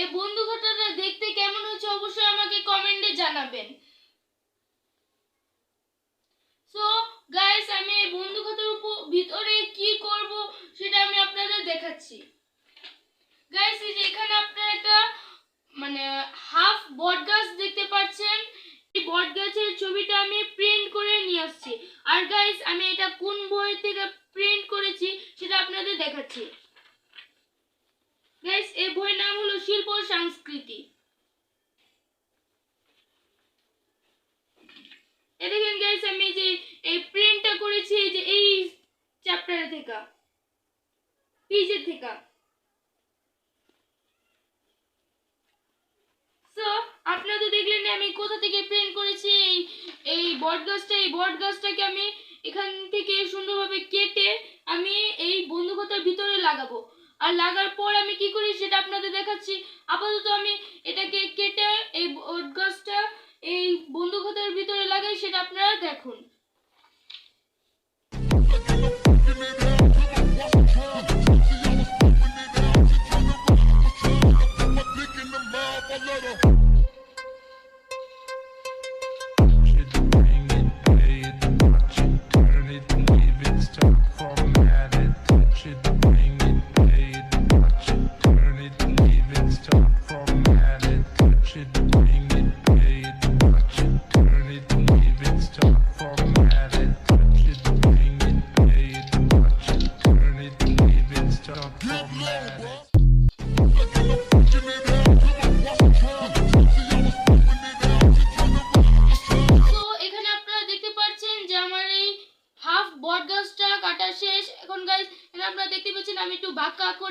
এই বন্ধু খাতাটা দেখতে কেমন হচ্ছে অবশ্যই আমাকে কমেন্টে জানাবেন। সো গাইস আমি এই বন্ধু খাতার উপর, ভিতরে কি করব সেটা আমি আপনাদের দেখাচ্ছি। গাইস এই যে এখানে আপনারা একটা মানে হাফ বট গাছ দেখতে পাচ্ছেন। এই বট গাছের ছবিটা আমি প্রিন্ট করে নিয়ে আসছি। আর গাইস আমি এটা কোন বই থেকে প্রিন্ট করেছি সেটা আপনাদের দেখাচ্ছি। গাইস এই নাম হলো শিল্প সংস্কৃতি। দেখেন গাইস আমি যে, এই প্রিন্টটা করেছি যে এই চ্যাপ্টার থেকে পেজের থেকে। সো আপনারা তো দেখলেন আমি কোথা থেকে প্রিন্ট করেছি, এই এই বট গাছটা, এই বট গাছটাকে আমি এখান থেকে সুন্দরভাবে কেটে আমি এই বন্ধুকতার ভিতরে লাগাবো। আর লাগার পর আমি কি করি সেটা আপনাদের দেখাচ্ছি। আপাতত আমি এটাকে কেটে এই ওট গাছটা এই বন্ধুকতার ভিতরে লাগাই, সেটা আপনারা দেখুন।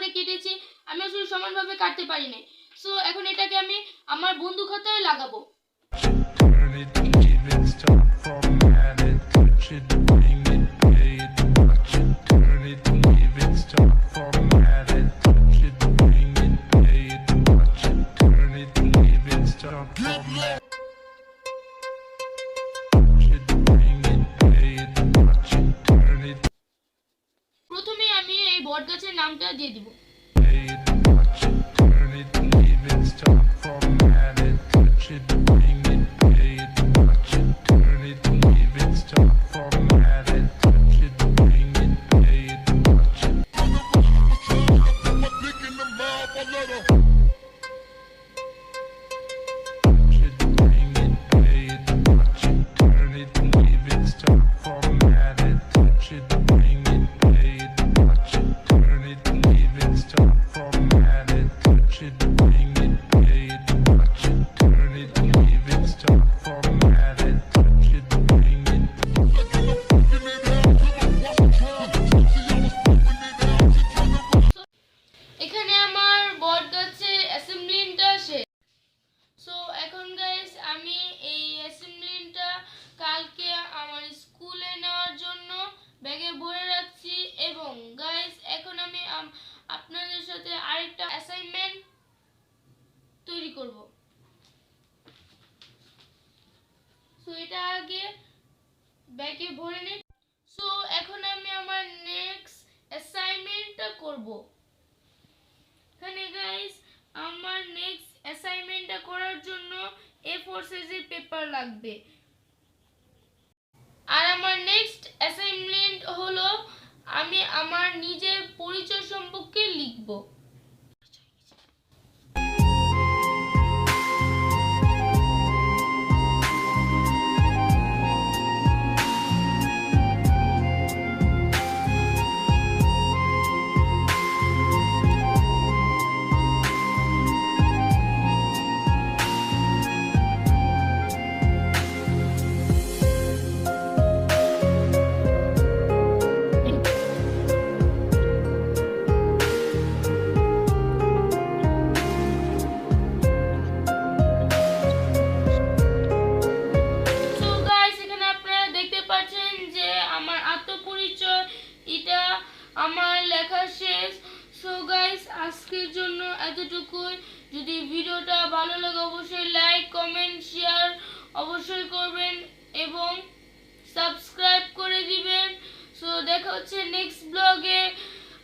বাঁকা কেটেছে আমি আসলে সমান ভাবে কাটতে পারি নাই সো এখন এটাকে আমি আমার বন্ধু খাতায় লাগাবো। Turn it, it, touch it, bring it, pay নামটা দিয়ে দিব। করব। এখানে গাইস আমার নেক্সট অ্যাসাইনমেন্টটা করার জন্য এ ফোর সাইজের পেপার লাগবে। আর আমার নেক্সট অ্যাসাইনমেন্ট হলো আমি আমার নিজের পরিচয় সম্পর্কে লিখব। লেখা শেষ। সো গাইস আজকের জন্য এতটুকুই। যদি ভিডিওটা ভালো লাগে, অবশ্যই লাইক কমেন্ট শেয়ার অবশ্যই করবেন এবং সাবস্ক্রাইব করে দিবেন। সো দেখা হচ্ছে নেক্সট ব্লগে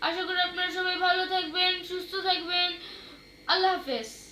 আশা করি আপনারা সবাই ভালো থাকবেন, সুস্থ থাকবেন। আল্লাহ হাফেজ।